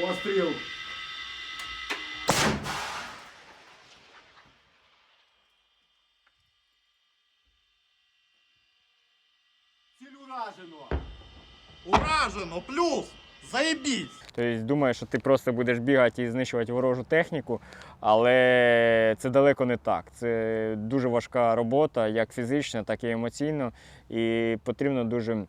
Постріл. Ціль уражено. Уражено, плюс! Заебись! Тобто думаєш, що ти просто будеш бігати і знищувати ворожу техніку, але це далеко не так. Це дуже важка робота, як фізично, так і емоційно, і потрібно дуже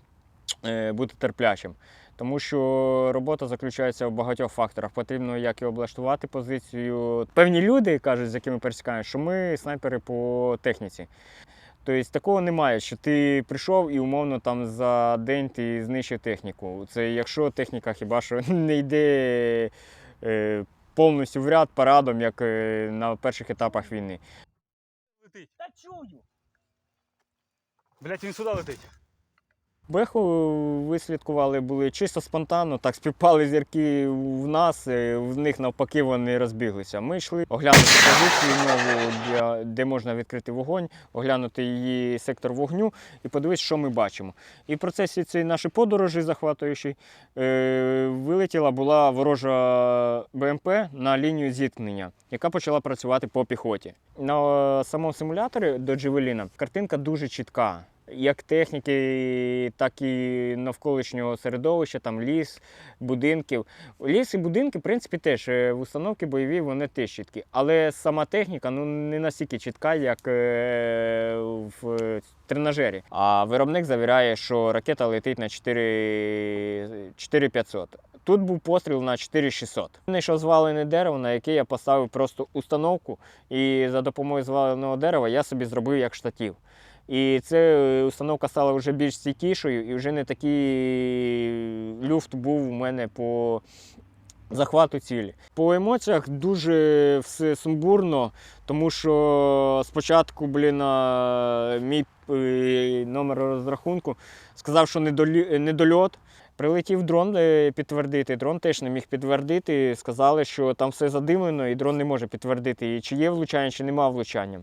е, бути терплячим. Тому що робота заключається в багатьох факторах. Потрібно як і облаштувати позицію. Певні люди кажуть, з якими пересікаємо, що ми снайпери по техніці. Тобто такого немає, що ти прийшов і умовно там за день ти знищив техніку. Це якщо техніка хіба що не йде е, повністю в ряд парадом, як е, на перших етапах війни. Летить. Та чую. Блять, він сюди летить. Беху вислідкували були чисто спонтанно, так співпали зірки в нас, е, в них навпаки вони розбіглися. Ми йшли оглянути позицію нову, де, можна відкрити вогонь, оглянути її сектор вогню і подивитися, що ми бачимо. І в процесі цієї нашої подорожі захватуючої е, вилетіла була ворожа БМП на лінію зіткнення, яка почала працювати по піхоті. На самому симуляторі до Джевеліна картинка дуже чітка як техніки, так і навколишнього середовища, там ліс, будинків. Ліс і будинки, в принципі, теж е, в установки бойові вони теж чіткі. Але сама техніка ну, не настільки чітка, як е, в тренажері. А виробник завіряє, що ракета летить на 4500. Тут був постріл на 4600. Знайшов звалене дерево, на яке я поставив просто установку, і за допомогою зваленого дерева я собі зробив як штатів. І ця установка стала вже більш стійкішою, і вже не такий люфт був у мене по захвату цілі. По емоціях дуже все сумбурно, тому що спочатку, блін, мій е, номер розрахунку сказав, що недольот. Прилетів дрон е, підтвердити. Дрон теж не міг підтвердити. Сказали, що там все задимлено, і дрон не може підтвердити, чи є влучання, чи нема влучання.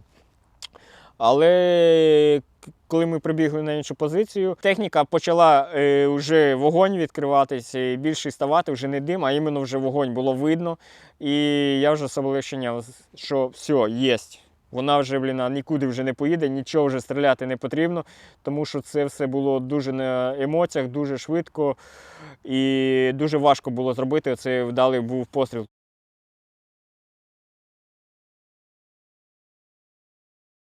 Але коли ми прибігли на іншу позицію, техніка почала е, вже вогонь відкриватися більше ставати, вже не дим, а іменно вже вогонь було видно. І я вже облегченням, що все, єсть. Вона вже блін, нікуди вже не поїде, нічого вже стріляти не потрібно, тому що це все було дуже на емоціях, дуже швидко і дуже важко було зробити. Це вдалий був постріл.